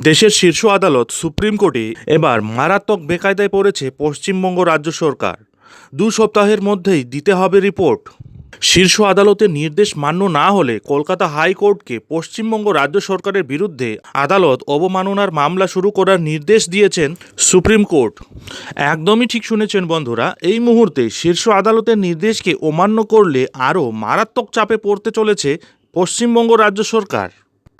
দেশের শীর্ষ আদালত সুপ্রিম কোর্টে এবার মারাত্মক বেকায়দায় পড়েছে পশ্চিমবঙ্গ রাজ্য সরকার। দু সপ্তাহের মধ্যেই দিতে হবে রিপোর্ট। শীর্ষ আদালতের নির্দেশ মান্য না হলে কলকাতা হাইকোর্টকে পশ্চিমবঙ্গ রাজ্য সরকারের বিরুদ্ধে আদালত অবমাননার মামলা শুরু করার নির্দেশ দিয়েছেন সুপ্রিম কোর্ট। একদমই ঠিক শুনেছেন বন্ধুরা, এই মুহূর্তে শীর্ষ আদালতের নির্দেশকে অমান্য করলে আরও মারাত্মক চাপে পড়তে চলেছে পশ্চিমবঙ্গ রাজ্য সরকার।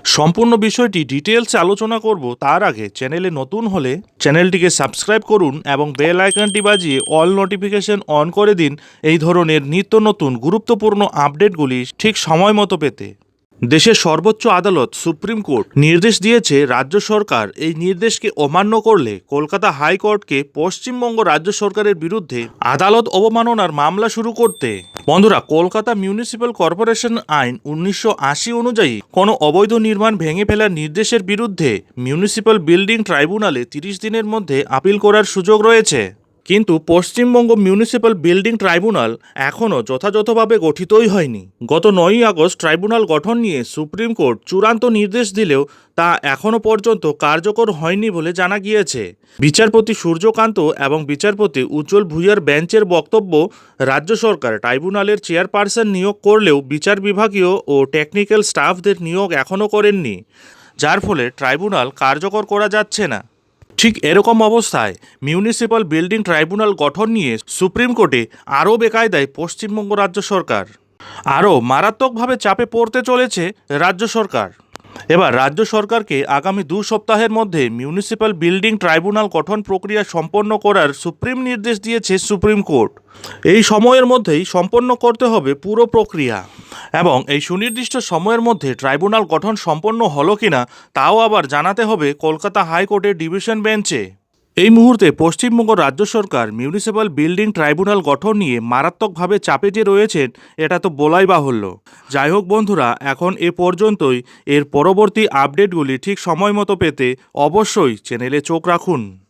সম্পূর্ণ বিষয়টি ডিটেলস আলোচনা করব তার আগে চ্যানেলে নতুন হলে চ্যানেলটিকে সাবস্ক্রাইব করুন এবং বেল আইকনটি বাজিয়ে অল নোটিফিকেশন অন করে দিন এই ধরনের নিত্য নতুন গুরুত্বপূর্ণ আপডেটগুলি ঠিক সময় মতো পেতে। দেশের সর্বোচ্চ আদালত সুপ্রিম কোর্ট নির্দেশ দিয়েছে রাজ্য সরকার এই নির্দেশকে অমান্য করলে কলকাতা হাইকোর্টকে পশ্চিমবঙ্গ রাজ্য সরকারের বিরুদ্ধে আদালত অবমাননার মামলা শুরু করতে। বন্ধুরা, কলকাতা মিউনিসিপ্যাল কর্পোরেশন আইন উনিশশো আশি অনুযায়ী কোনো অবৈধ নির্মাণ ভেঙে ফেলার নির্দেশের বিরুদ্ধে মিউনিসিপ্যাল বিল্ডিং ট্রাইব্যুনালে তিরিশ দিনের মধ্যে আপিল করার সুযোগ রয়েছে। কিন্তু পশ্চিমবঙ্গ মিউনিসিপ্যাল বিল্ডিং ট্রাইব্যুনাল এখনও যথাযথভাবে গঠিতই হয়নি। গত নয়ই আগস্ট ট্রাইব্যুনাল গঠন নিয়ে সুপ্রিম কোর্ট চূড়ান্ত নির্দেশ দিলেও তা এখনও পর্যন্ত কার্যকর হয়নি বলে জানা গিয়েছে। বিচারপতি সূর্যকান্ত এবং বিচারপতি উজ্জ্বল ভূঁইয়ার বেঞ্চের বক্তব্য রাজ্য সরকার ট্রাইব্যুনালের চেয়ারপারসন নিয়োগ করলেও বিচার বিভাগীয় ও টেকনিক্যাল স্টাফদের নিয়োগ এখনও করেননি। যার ফলে ট্রাইব্যুনাল কার্যকর করা যাচ্ছে না। ঠিক এরকম অবস্থায় মিউনিসিপ্যাল বিল্ডিং ট্রাইব্যুনাল গঠন নিয়ে সুপ্রিম কোর্টে আরও বেকায়দায় পশ্চিমবঙ্গ রাজ্য সরকার। আরও মারাত্মকভাবে চাপে পড়তে চলেছে রাজ্য সরকার। এবার রাজ্য সরকারকে আগামী দু সপ্তাহের মধ্যে মিউনিসিপ্যাল বিল্ডিং ট্রাইব্যুনাল গঠন প্রক্রিয়া সম্পন্ন করার সুপ্রিম নির্দেশ দিয়েছে সুপ্রিম কোর্ট। এই সময়ের মধ্যেই সম্পন্ন করতে হবে পুরো প্রক্রিয়া। এবং এই সুনির্দিষ্ট সময়ের মধ্যে ট্রাইব্যুনাল গঠন সম্পন্ন হলো কিনা তাও আবার জানাতে হবে কলকাতা হাইকোর্টের ডিভিশন বেঞ্চে। এই মুহূর্তে পশ্চিমবঙ্গ রাজ্য সরকার মিউনিসিপ্যাল বিল্ডিং ট্রাইব্যুনাল গঠন নিয়ে মারাত্মকভাবে চাপে যে রয়েছেন, এটা তো বলাই বাহুল্য। যাই হোক বন্ধুরা, এখন এ পর্যন্তই। এর পরবর্তী আপডেটগুলি ঠিক সময় মতো পেতে অবশ্যই চ্যানেলে চোখ রাখুন।